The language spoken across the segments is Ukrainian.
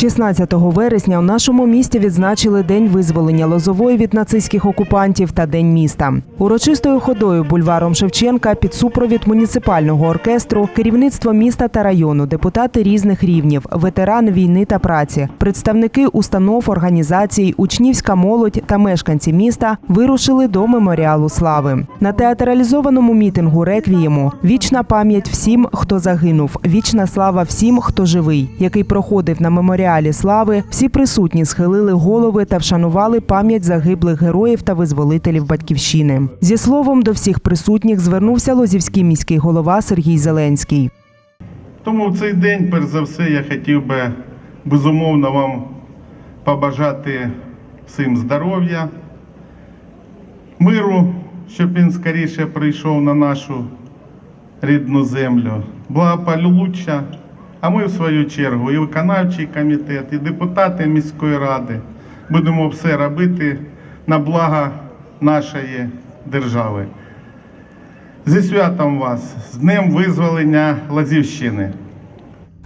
16 вересня у нашому місті відзначили День визволення Лозової від нацистських окупантів та День міста. Урочистою ходою бульваром Шевченка під супровід муніципального оркестру, керівництво міста та району, депутати різних рівнів, ветерани війни та праці, представники установ, організацій, учнівська молодь та мешканці міста вирушили до меморіалу слави. На театралізованому мітингу реквієму вічна пам'ять всім, хто загинув, вічна слава всім, хто живий, який проходив на меморіалі слави. Всі присутні схилили голови та вшанували пам'ять загиблих героїв та визволителів батьківщини. Зі словом до всіх присутніх звернувся лозівський міський голова Сергій Зеленський. Тому в цей день, перш за все, я хотів би безумовно вам побажати всім здоров'я, миру, щоб він скоріше прийшов на нашу рідну землю, благополуччя. А ми, в свою чергу, і виконавчий комітет, і депутати міської ради будемо все робити на благо нашої держави. Зі святом вас, з Днем визволення Лазівщини.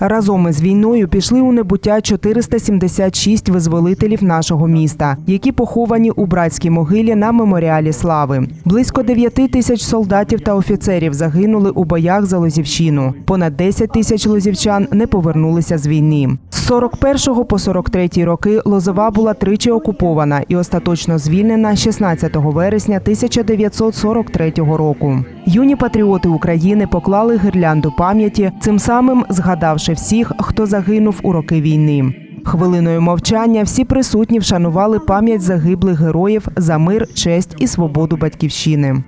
Разом із війною пішли у небуття 476 визволителів нашого міста, які поховані у братській могилі на меморіалі слави. Близько 9 тисяч солдатів та офіцерів загинули у боях за Лозівщину. Понад 10 тисяч лозівчан не повернулися з війни. З 41 по 43 роки Лозова була тричі окупована і остаточно звільнена 16 вересня 1943 року. Юні патріоти України поклали гірлянду пам'яті, цим самим згадавши всіх, хто загинув у роки війни. Хвилиною мовчання всі присутні вшанували пам'ять загиблих героїв за мир, честь і свободу батьківщини.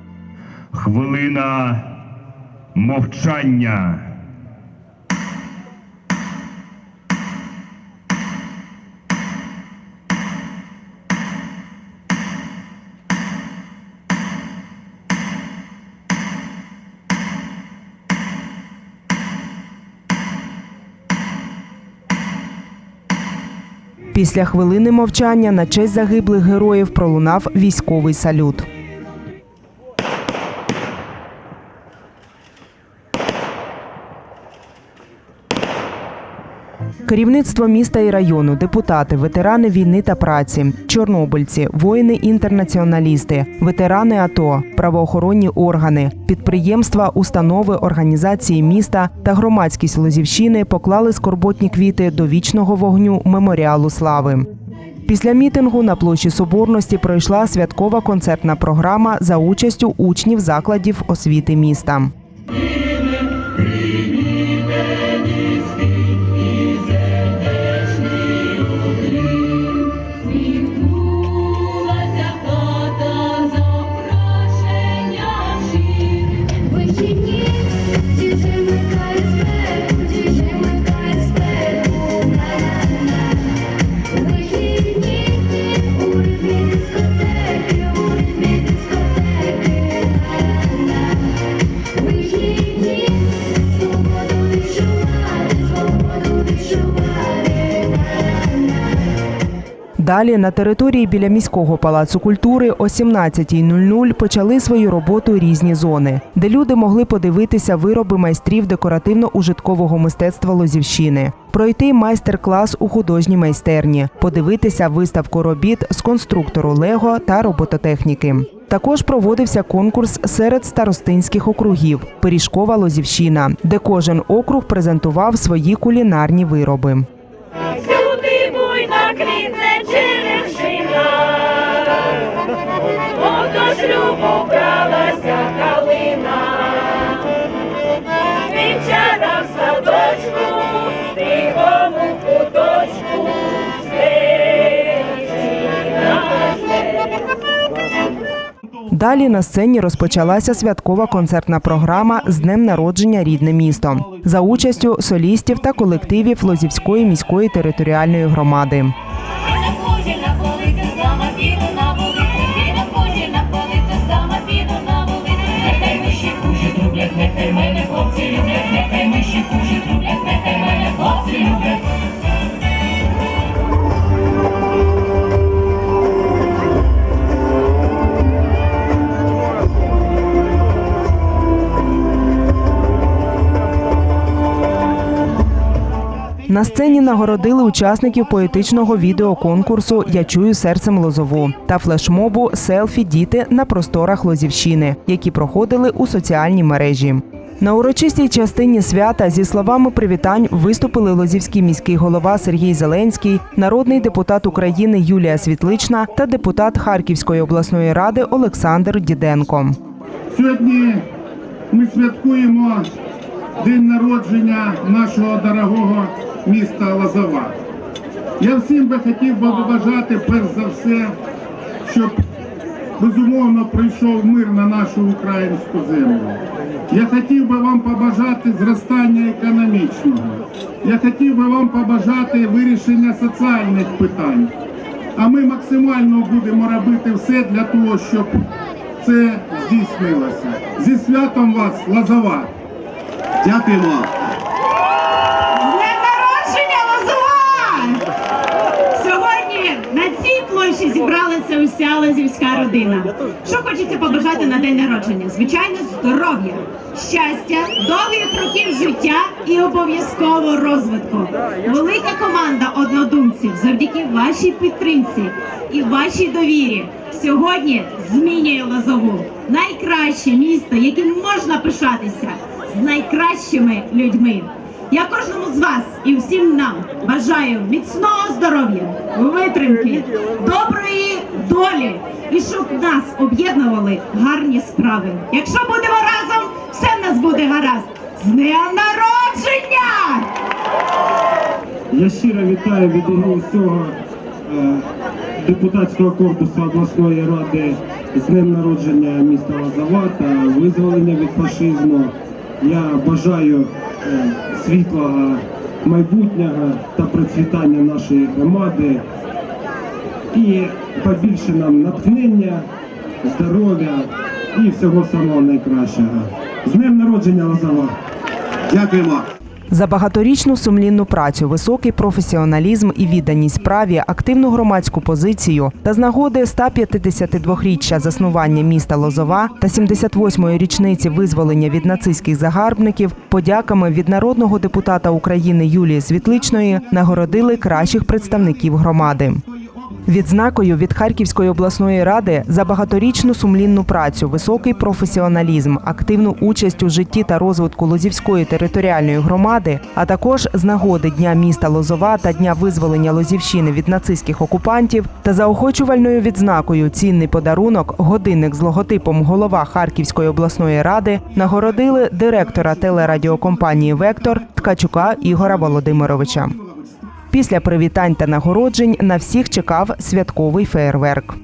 Хвилина мовчання. Після хвилини мовчання на честь загиблих героїв пролунав військовий салют. Керівництво міста і району, депутати, ветерани війни та праці, чорнобильці, воїни-інтернаціоналісти, ветерани АТО, правоохоронні органи, підприємства, установи, організації міста та громадськість Лозівщини поклали скорботні квіти до вічного вогню меморіалу слави. Після мітингу на площі Соборності пройшла святкова концертна програма за участю учнів закладів освіти міста. Далі на території біля міського палацу культури о 17.00 почали свою роботу різні зони, де люди могли подивитися вироби майстрів декоративно-ужиткового мистецтва Лозівщини, пройти майстер-клас у художній майстерні, подивитися виставку робіт з конструктору Лего та робототехніки. Також проводився конкурс серед старостинських округів Пиріжкова Лозівщина, де кожен округ презентував свої кулінарні вироби. Далі на сцені розпочалася святкова концертна програма з днем народження рідне місто за участю солістів та колективів Лозівської міської територіальної громади. На сцені нагородили учасників поетичного відеоконкурсу Я чую серцем Лозову та флешмобу Селфі діти на просторах Лозівщини, які проходили у соціальній мережі. На урочистій частині свята зі словами привітань виступили лозівський міський голова Сергій Зеленський, народний депутат України Юлія Світлична та депутат Харківської обласної ради Олександр Діденко. Сьогодні ми святкуємо день народження нашого дорогого міста Лозова. Я всім би хотів би побажати перш за все, щоб безумовно прийшов мир на нашу українську землю. Я хотів би вам побажати зростання економічного. Я хотів би вам побажати вирішення соціальних питань. А ми максимально будемо робити все для того, щоб це здійснилося. Зі святом вас, Лозова! Дякуємо. З днем народження Лозова! Сьогодні на цій площі зібралася уся лозівська родина. Що хочеться побажати на день народження? Звичайно, здоров'я, щастя, довгих років життя і обов'язково розвитку. Велика команда однодумців завдяки вашій підтримці і вашій довірі сьогодні змінює Лозову. Найкраще місто, яким можна пишатися з найкращими людьми. Я кожному з вас і всім нам бажаю міцного здоров'я, витримки, доброї долі і щоб нас об'єднували гарні справи. Якщо будемо разом, все в нас буде гаразд. З днем народження! Я щиро вітаю від імені всього е, депутатського корпусу обласної ради з днем народження міста Лозова та визволення від фашизму. Я бажаю е, світлого майбутнього та процвітання нашої громади і побільше нам натхнення, здоров'я і всього самого найкращого. З днем народження Лозова! Дякуємо. За багаторічну сумлінну працю, високий професіоналізм і відданість справі, активну громадську позицію та з нагоди 152-річчя заснування міста Лозова та 78-ї річниці визволення від нацистських загарбників, подяками від народного депутата України Юлії Світличної нагородили кращих представників громади. Відзнакою від Харківської обласної ради за багаторічну сумлінну працю, високий професіоналізм, активну участь у житті та розвитку Лозівської територіальної громади, а також з нагоди Дня міста Лозова та Дня визволення Лозівщини від нацистських окупантів та заохочувальною відзнакою цінний подарунок, годинник з логотипом голова Харківської обласної ради нагородили директора телерадіокомпанії Вектор Ткачука Ігора Володимировича. Після привітань та нагороджень на всіх чекав святковий феєрверк.